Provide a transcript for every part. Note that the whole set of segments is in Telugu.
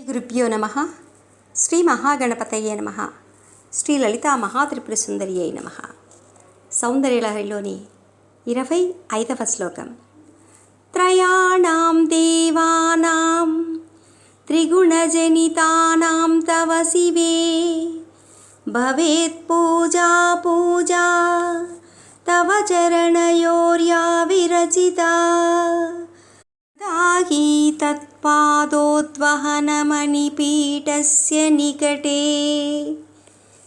శ్రీ గురుభ్యో నమ శ్రీ మహాగణపతయ్యే నమ శ్రీ లలిత మహాత్రిపుర సుందరి అయి నమ. సౌందర్యలహరిలోని ఇరవై ఐదవ శ్లోకం. త్రయాణం దేవానాం త్రిగుణజనితానాం తవ శివే. భవేత్ పూజా పూజా తవ చరణయోర్యా విరచిత. దాహీ तत्पादोद्वहनमणिपीठस्य निकटे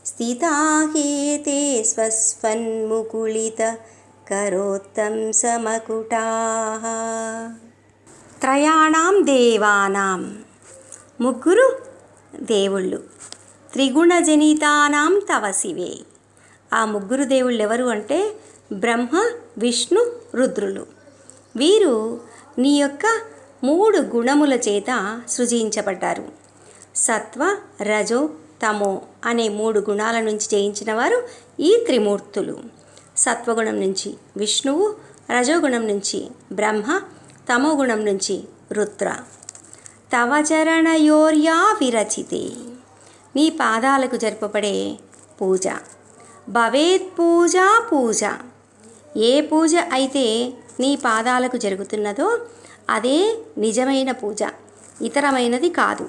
स्थिता हे ते स्वस्वन्मुकुलितकरोत्तं సమకుటాः త్రయాణం దేవానాం ముగ్గురు దేవుళ్ళు త్రిగుణజనితానాం తవ శివే ఆ ముగ్గురు దేవుళ్ళు ఎవరు అంటే బ్రహ్మ విష్ణు రుద్రులు వీరు నీ యొక్క మూడు గుణముల చేత సృజించబడ్డారు. సత్వ రజో తమో అనే మూడు గుణాల నుంచి జయించిన వారు ఈ త్రిమూర్తులు. సత్వగుణం నుంచి విష్ణువు రజోగుణం నుంచి బ్రహ్మ తమోగుణం నుంచి రుద్ర. తవ చరణయోర్యా విరచితే నీ పాదాలకు జరుపబడే పూజ. భవేత్ పూజ పూజ. ఏ పూజ అయితే నీ పాదాలకు జరుగుతున్నదో అదే నిజమైన పూజ. ఇతరమైనది కాదు.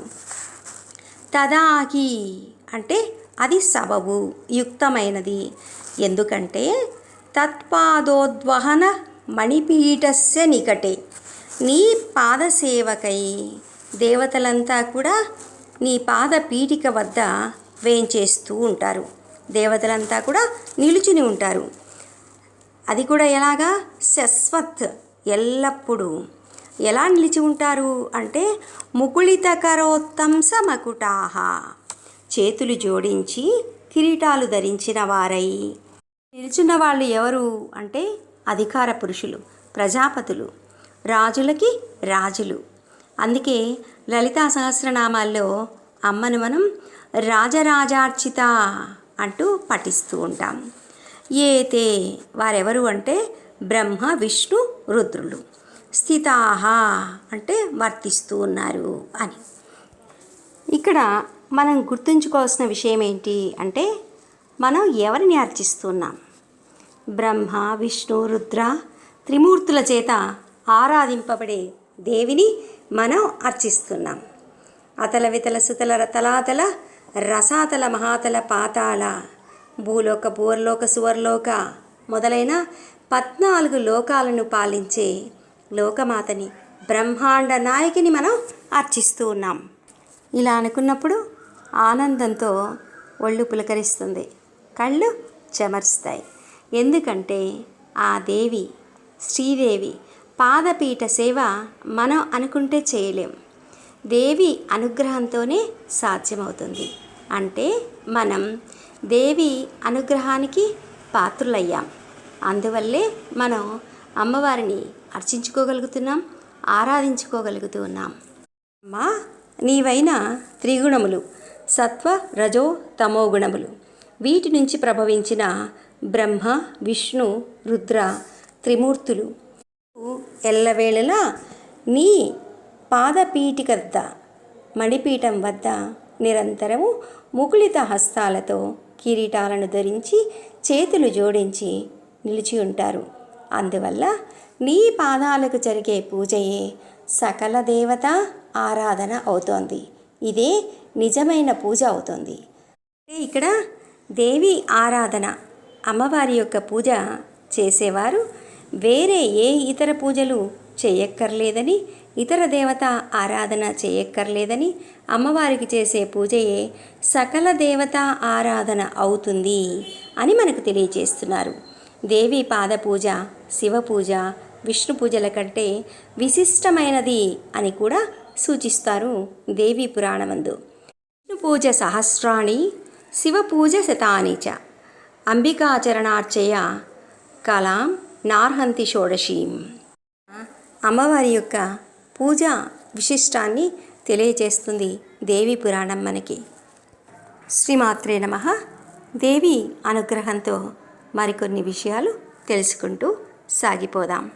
తదాహి అంటే అది సబబు యుక్తమైనది. ఎందుకంటే తత్పాదోద్వహన మణిపీఠస్య నికటే. నీ పాదసేవకై దేవతలంతా కూడా నీ పాద పీఠిక వద్ద వేంచేస్తూ ఉంటారు. దేవతలంతా కూడా నిలుచుని ఉంటారు. అది కూడా ఎలాగా? శశ్వత్ ఎల్లప్పుడూ ఎలా నిలిచి ఉంటారు? అంటే ముకుళిత కరోత్తంస మకుటాహ. చేతులు జోడించి కిరీటాలు ధరించిన వారై. నిల్చున్న వాళ్ళు ఎవరు? అంటే అధికార పురుషులు ప్రజాపతులు. రాజులకి రాజులు. అందుకే లలితా సహస్రనామాల్లో అమ్మను మనం రాజరాజార్చిత అంటూ పఠిస్తూ ఉంటాం. ఏతే వారెవరు అంటే బ్రహ్మ విష్ణు రుద్రులు. స్థితాహ అంటే వర్తిస్తూ ఉన్నారు అని. ఇక్కడ మనం గుర్తుంచుకోవాల్సిన విషయం ఏంటి అంటే మనం ఎవరిని అర్చిస్తున్నాం? బ్రహ్మ విష్ణు రుద్ర త్రిమూర్తుల చేత ఆరాధింపబడే దేవిని మనం అర్చిస్తున్నాం. అతల వితల సుతల రతలాతల రసాతల మహాతల పాతాల భూలోక భూర్లోక సువర్లోక మొదలైన పద్నాలుగు లోకాలను పాలించే లోకమాతని బ్రహ్మాండ నాయకిని మనం అర్చిస్తూ ఉన్నాం. ఇలా అనుకున్నప్పుడు ఆనందంతో ఒళ్ళు పులకరిస్తుంది. కళ్ళు చెమరుస్తాయి. ఎందుకంటే ఆ దేవి శ్రీదేవి పాదపీఠ సేవ మనం అనుకుంటే చేయలేం. దేవి అనుగ్రహంతోనే సాధ్యమవుతుంది. అంటే మనం దేవి అనుగ్రహానికి పాత్రులయ్యాం. అందువల్లే మనం అమ్మవారిని అర్చించుకోగలుగుతున్నాం ఆరాధించుకోగలుగుతూ ఉన్నాం అమ్మా నీవైన త్రిగుణములు సత్వ రజో తమో గుణములు. వీటి నుంచి ప్రభవించిన బ్రహ్మ విష్ణు రుద్ర త్రిమూర్తులు. ఎల్లవేళలా నీ పాదపీఠిక వద్ద మణిపీఠం వద్ద నిరంతరము ముకుళిత హస్తాలతో కిరీటాలను ధరించి చేతులు జోడించి నిలిచి ఉంటారు. అందువల్ల నీ పాదాలకు జరిగే పూజయే సకల దేవత ఆరాధన అవుతోంది. ఇదే నిజమైన పూజ అవుతుంది. ఇక్కడ దేవి ఆరాధన అమ్మవారి యొక్క పూజ చేసేవారు. వేరే ఏ ఇతర పూజలు చేయక్కర్లేదని ఇతర దేవత ఆరాధన చేయక్కర్లేదని అమ్మవారికి చేసే పూజయే సకల దేవత ఆరాధన అవుతుంది అని మనకు తెలియజేస్తున్నారు. దేవి పాద పూజ శివ పూజ విష్ణు పూజల కంటే విశిష్టమైనది అని కూడా సూచిస్తారు దేవి పురాణమందు. విష్ణు పూజ సహస్రాణి శివ పూజ శతాని చ. అంబికాచరణార్చయ కలాం నార్హంతి షోడశీం. అమ్మవారి యొక్క పూజ విశిష్టాన్ని తెలియజేస్తుంది దేవి పురాణం మనకి. శ్రీమాత్రే నమ. దేవి అనుగ్రహంతో మరికొన్ని విషయాలు తెలుసుకుంటూ సాగిపోదాం.